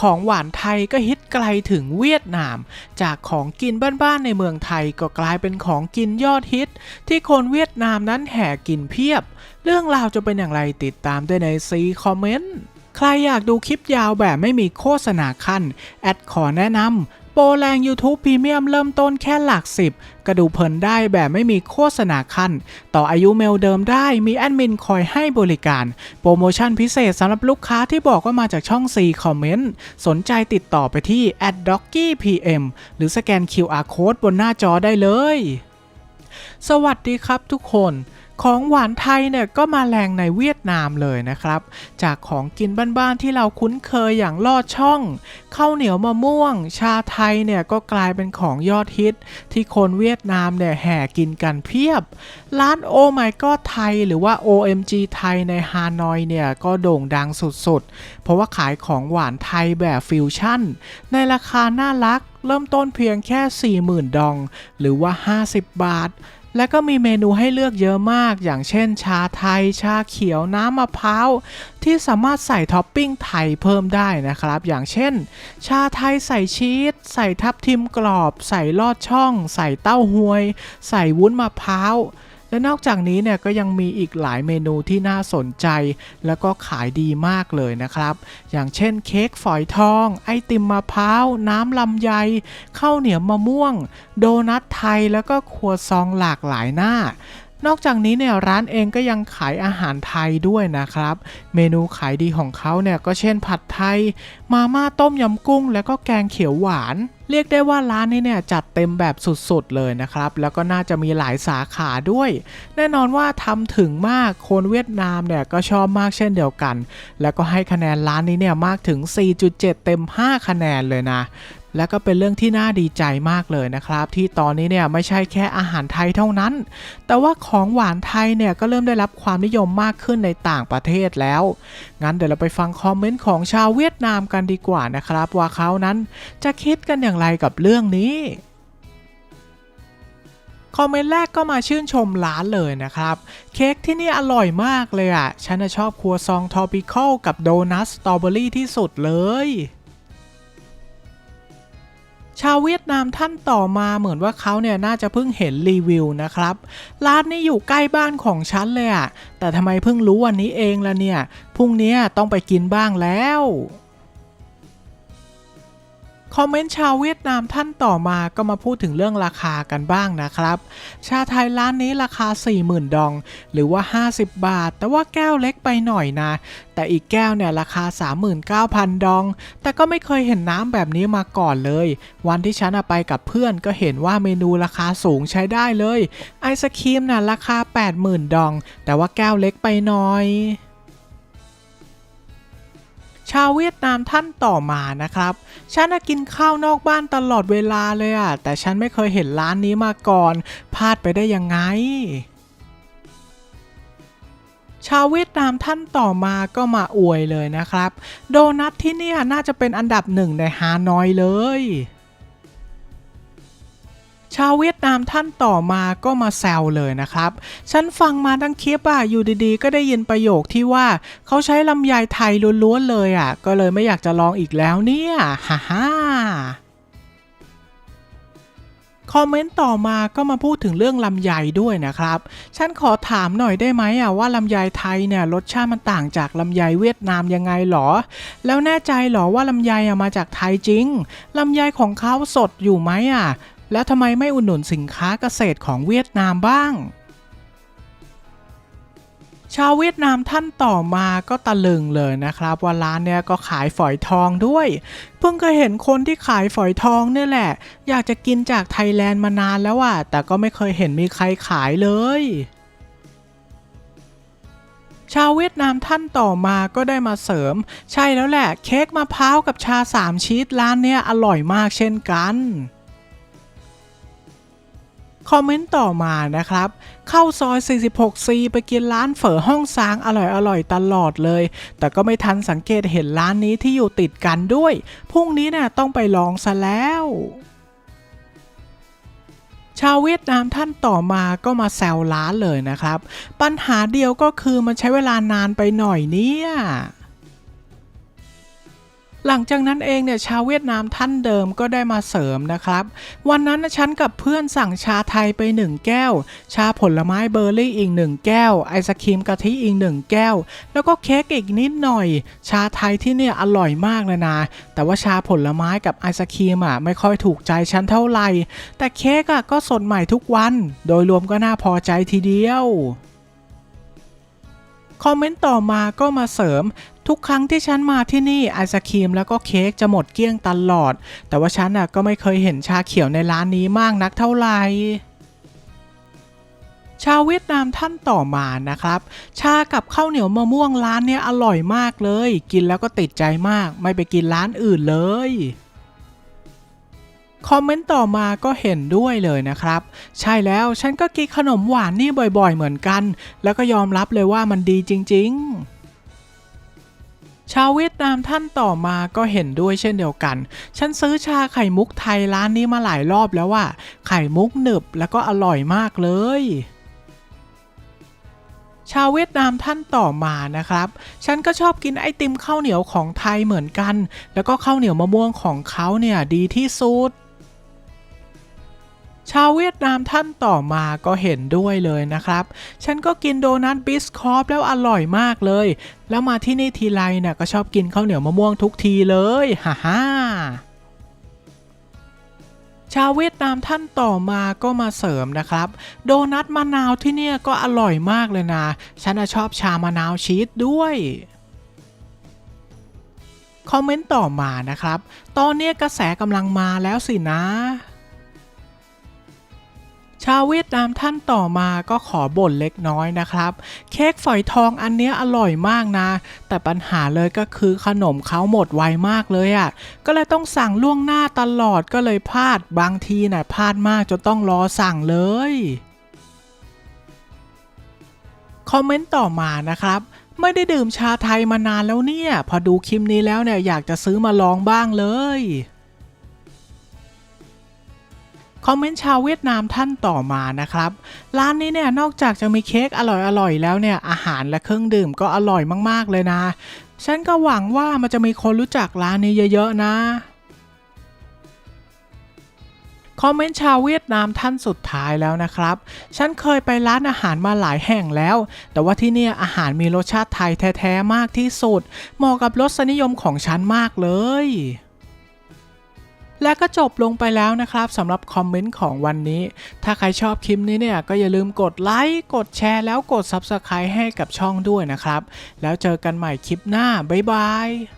ของหวานไทยก็ฮิตไกลถึงเวียดนาม จากของกินบ้านๆในเมืองไทยก็กลายเป็นของกินยอดฮิต ที่คนเวียดนามนั้นแห่กินเพียบ เรื่องราวจะเป็นอย่างไรติดตามได้ในซีคอมเมนต์ใครอยากดูคลิปยาวแบบไม่มีโฆษณาขั้น แอดขอแนะนำ ปรแรง YouTube Premium เริ่มต้นแค่หลักสิบกระดูเพลินได้แบบไม่มีโฆษณาขั้น ต่ออายุเมลเดิมได้มีแอดมินคอยให้บริการ โปรโมชั่นพิเศษสำหรับลูกค้าที่บอกว่ามาจากช่อง C Comment สนใจติดต่อไปที่ a d d o c k y PM หรือสแกน QR Code บนหน้าจอได้เลย สวัสดีครับทุกคน ของหวานไทยเนี่ยก็มาแรงในเวียดนามเลยนะครับ จากของกินบ้านๆที่เราคุ้นเคยอย่างลอดช่องข้าวเหนียวมะม่วง ชาไทยเนี่ยก็กลายเป็นของยอดฮิต ที่คนเวียดนามเนี่ยแห่กินกันเพียบ ร้านโอไมก็ไทยหรือว่า OMG ไทยในฮานอยเนี่ยก็โด่งดังสุดๆ เพราะว่าขายของหวานไทยแบบฟิวชั่น ในราคาน่ารักเริ่มต้นเพียงแค่ 40,000 ดอง หรือว่า 50 บาท และก็มีเมนูให้เลือกเยอะมาก อย่างเช่น ชาไทย ชาเขียวน้ำมะพร้าว ที่สามารถใส่ท็อปปิ้งไทยเพิ่มได้นะครับ อย่างเช่น ชาไทยใส่ชีส ใส่ทับทิมกรอบ ใส่ลอดช่อง ใส่เต้าหวย ใส่วุ้นมะพร้าว และนอกจากนี้เนี่ยก็ยังมีอีกหลายเมนูที่น่าสนใจ แล้วก็ขายดีมากเลยนะครับ อย่างเช่นเค้กฝอยทอง ไอติมมะพร้าว น้ำลำไยข้าวเหนียวมะม่วง โดนัทไทยแล้วก็ครัวซองหลากหลายหน้า นอกจากนี้เนี่ยร้านเองก็ยังขายอาหารไทยด้วยนะครับ เมนูขายดีของเขาเนี่ยก็เช่นผัดไทย มาม่าต้มยำกุ้ง แล้วก็แกงเขียวหวาน เรียกได้ว่าร้านนี้เนี่ยจัดเต็มแบบสุดๆเลยนะครับ แล้วก็น่าจะมีหลายสาขาด้วย แน่นอนว่าทำถึงมากคนเวียดนามเนี่ยก็ชอบมากเช่นเดียวกัน แล้วก็ให้คะแนนร้านนี้เนี่ยมากถึง 4.7 เต็ม 5 คะแนนเลยนะ และก็เป็นเรื่องที่น่าดีใจมากเลยนะครับ ที่ตอนนี้เนี่ยไม่ใช่แค่อาหารไทยเท่านั้น แต่ว่าของหวานไทยเนี่ยก็เริ่มได้รับความนิยมมากขึ้นในต่างประเทศแล้ว งั้นเดี๋ยวเราไปฟังคอมเมนต์ของชาวเวียดนามกันดีกว่านะครับ ว่าเขานั้นจะคิดกันอย่างไรกับเรื่องนี้คอมเมนต์แรกก็มาชื่นชมร้านเลยนะครับ เค้กที่นี่อร่อยมากเลยอะ ฉันชอบครัวซองทอปิคอลกับโดนัทสตรอเบอรี่ที่สุดเลย ชาวเวียดนามท่านต่อมาเหมือนว่าเขาเนี่ยน่าจะเพิ่งเห็นรีวิวนะครับ ร้านนี้อยู่ใกล้บ้านของฉันเลยอะแต่ทำไมเพิ่งรู้วันนี้เองล่ะเนี่ยพรุ่งนี้ต้องไปกินบ้างแล้ว คอมเมนต์ชาวเวียดนามท่านต่อมาก็มาพูดถึงเรื่องราคากันบ้างนะครับ ชาไทยร้านนี้ราคา 40,000 ดอง หรือว่า 50 บาท แต่ว่าแก้วเล็กไปหน่อยนะ แต่อีกแก้วเนี่ยราคา 39,000 ดอง แต่ก็ไม่เคยเห็นน้ำแบบนี้มาก่อนเลย วันที่ฉันไปกับเพื่อนก็เห็นว่าเมนูราคาสูงใช้ได้เลย ไอศครีมน่ะราคา 80,000 ดอง แต่ว่าแก้วเล็กไปหน่อย ชาวเวียดนามท่านต่อมานะครับ ฉันกินข้าวนอกบ้านตลอดเวลาเลยอะแต่ฉันไม่เคยเห็นร้านนี้มาก่อน พลาดไปได้ยังไง ชาวเวียดนามท่านต่อมาก็มาอวยเลยนะครับ โดนัทที่นี่น่าจะเป็นอันดับหนึ่งในฮานอยเลย ชาวเวียดนามท่านต่อมาก็มาแซวเลยนะครับ ฉันฟังมาทั้งคลิปอะอยู่ดีๆ ก็ได้ยินประโยคที่ว่าเขาใช้ลำไยไทยล้วนๆเลยอะก็เลยไม่อยากจะลองอีกแล้วเนี่ย ฮ่าฮ่าคอมเมนต์ต่อมาก็มาพูดถึงเรื่องลำไยด้วยนะครับ ฉันขอถามหน่อยได้ไหมอะว่าลำไยไทยเนี่ยรสชาติมันต่างจากลำไยเวียดนามยังไงหรอ แล้วแน่ใจหรอว่าลำไยอะมาจากไทยจริง ลำไยของเขาสดอยู่ไหมอะ แล้วทำไมไม่อุดหนุนสินค้าเกษตรของเวียดนามบ้าง ชาวเวียดนามท่านต่อมาก็ตะลึงเลยนะครับ ว่าร้านเนี่ยก็ขายฝอยทองด้วย เพิ่งเคยเห็นคนที่ขายฝอยทองเนี่ยแหละ อยากจะกินจากไทยแลนด์มานานแล้วอะแต่ก็ไม่เคยเห็นมีใครขายเลยชาวเวียดนามท่านต่อมาก็ได้มาเสริม ใช่แล้วแหละ เค้กมะพร้าวกับชาสามชีสร้านเนี้ยอร่อยมากเช่นกัน คอมเมนต์ต่อมานะครับ เข้าซอย 46C ไปกินร้านเฝอห้องซางอร่อยๆตลอดเลย แต่ก็ไม่ทันสังเกตเห็นร้านนี้ที่อยู่ติดกันด้วย พรุ่งนี้เนี่ยต้องไปลองซะแล้วชาวเวียดนามท่านต่อมาก็มาแซวร้านเลยนะครับ ปัญหาเดียวก็คือมันใช้เวลานานไปหน่อยเนี่ย หลังจากนั้นเองเนี่ยชาวเวียดนามท่านเดิมก็ได้มาเสริมนะครับ วันนั้นฉันกับเพื่อนสั่งชาไทยไป 1 แก้ว ชาผลไม้เบอร์รี่อีก 1 แก้ว ไอศครีมกะทิอีก 1 แก้ว แล้วก็เค้กอีกนิดหน่อย ชาไทยที่เนี่ยอร่อยมากเลยนะ แต่ว่าชาผลไม้กับไอศครีมอะไม่ค่อยถูกใจฉันเท่าไหร่ แต่เค้กอะก็สดใหม่ทุกวัน โดยรวมก็น่าพอใจทีเดียวคอมเมนต์ต่อมาก็มาเสริม ทุกครั้งที่ฉันมาที่นี่ไอศครีมแล้วก็เค้กจะหมดเกลี้ยงตลอด แต่ว่าฉันน่ะก็ไม่เคยเห็นชาเขียวในร้านนี้มากนักเท่าไหร่ชาวเวียดนามท่านต่อมานะครับ ชากับข้าวเหนียวมะม่วงร้านเนี้ยอร่อยมากเลย กินแล้วก็ติดใจมาก ไม่ไปกินร้านอื่นเลยคอมเมนต์ต่อมาก็เห็นด้วยเลยนะครับ ใช่แล้วฉันก็กินขนมหวานนี่บ่อยๆเหมือนกัน แล้วก็ยอมรับเลยว่ามันดีจริง ๆ ชาวเวียดนามท่านต่อมาก็เห็นด้วยเช่นเดียวกัน ฉันซื้อชาไข่มุกไทยร้านนี้มาหลายรอบแล้วว่า ไข่มุกหนึบแล้วก็อร่อยมากเลย ชาวเวียดนามท่านต่อมานะครับ ฉันก็ชอบกินไอติมข้าวเหนียวของไทยเหมือนกัน แล้วก็ข้าวเหนียวมะม่วงของเขาเนี่ยดีที่สุด ชาวเวียดนามท่านต่อมาก็เห็นด้วยเลยนะครับ ฉันก็กินโดนัทบิสคอฟแล้วอร่อยมากเลย แล้วมาที่นี่ทีไรเนี่ยก็ชอบกินข้าวเหนียวมะม่วงทุกทีเลยฮ่าฮ่าชาวเวียดนามท่านต่อมาก็มาเสริมนะครับ โดนัทมะนาวที่เนี่ยก็อร่อยมากเลยนะ ฉันชอบชามะนาวชีสด้วยคอมเมนต์ต่อมานะครับ ตอนนี้กระแสกำลังมาแล้วสินะ ชาวเวียดนามท่านต่อมาก็ขอบ่นเล็กน้อยนะครับ เค้กฝอยทองอันเนี้ยอร่อยมากนะ แต่ปัญหาเลยก็คือขนมเขาหมดไวมากเลยอะ่ะ ก็เลยต้องสั่งล่วงหน้าตลอดก็เลยพลาดบางทีน่ะพลาดมากจนต้องรอสั่งเลยคอมเมนต์ต่อมานะครับไม่ได้ดื่มชาไทยมานานแล้วเนี่ย พอดูคลิปนี้แล้วเนี่ยอยากจะซื้อมาลองบ้างเลย คอมเมนต์ชาวเวียดนามท่านต่อมานะครับ ร้านนี้เนี่ยนอกจากจะมีเค้กอร่อยๆแล้วเนี่ยอาหารและเครื่องดื่มก็อร่อยมากๆเลยนะ ฉันก็หวังว่ามันจะมีคนรู้จักร้านนี้เยอะๆนะคอมเมนต์ชาวเวียดนามท่านสุดท้ายแล้วนะครับ ฉันเคยไปร้านอาหารมาหลายแห่งแล้ว แต่ว่าที่เนี่ยอาหารมีรสชาติไทยแท้ๆมากที่สุด เหมาะกับรสนิยมของฉันมากเลย และก็จบลงไปแล้วนะครับสำหรับคอมเมนต์ของวันนี้ ถ้าใครชอบคลิปนี้เนี่ยก็อย่าลืมกดไลค์กดแชร์แล้วกด Subscribe ให้กับช่องด้วยนะครับ แล้วเจอกันใหม่คลิปหน้า บ๊ายบาย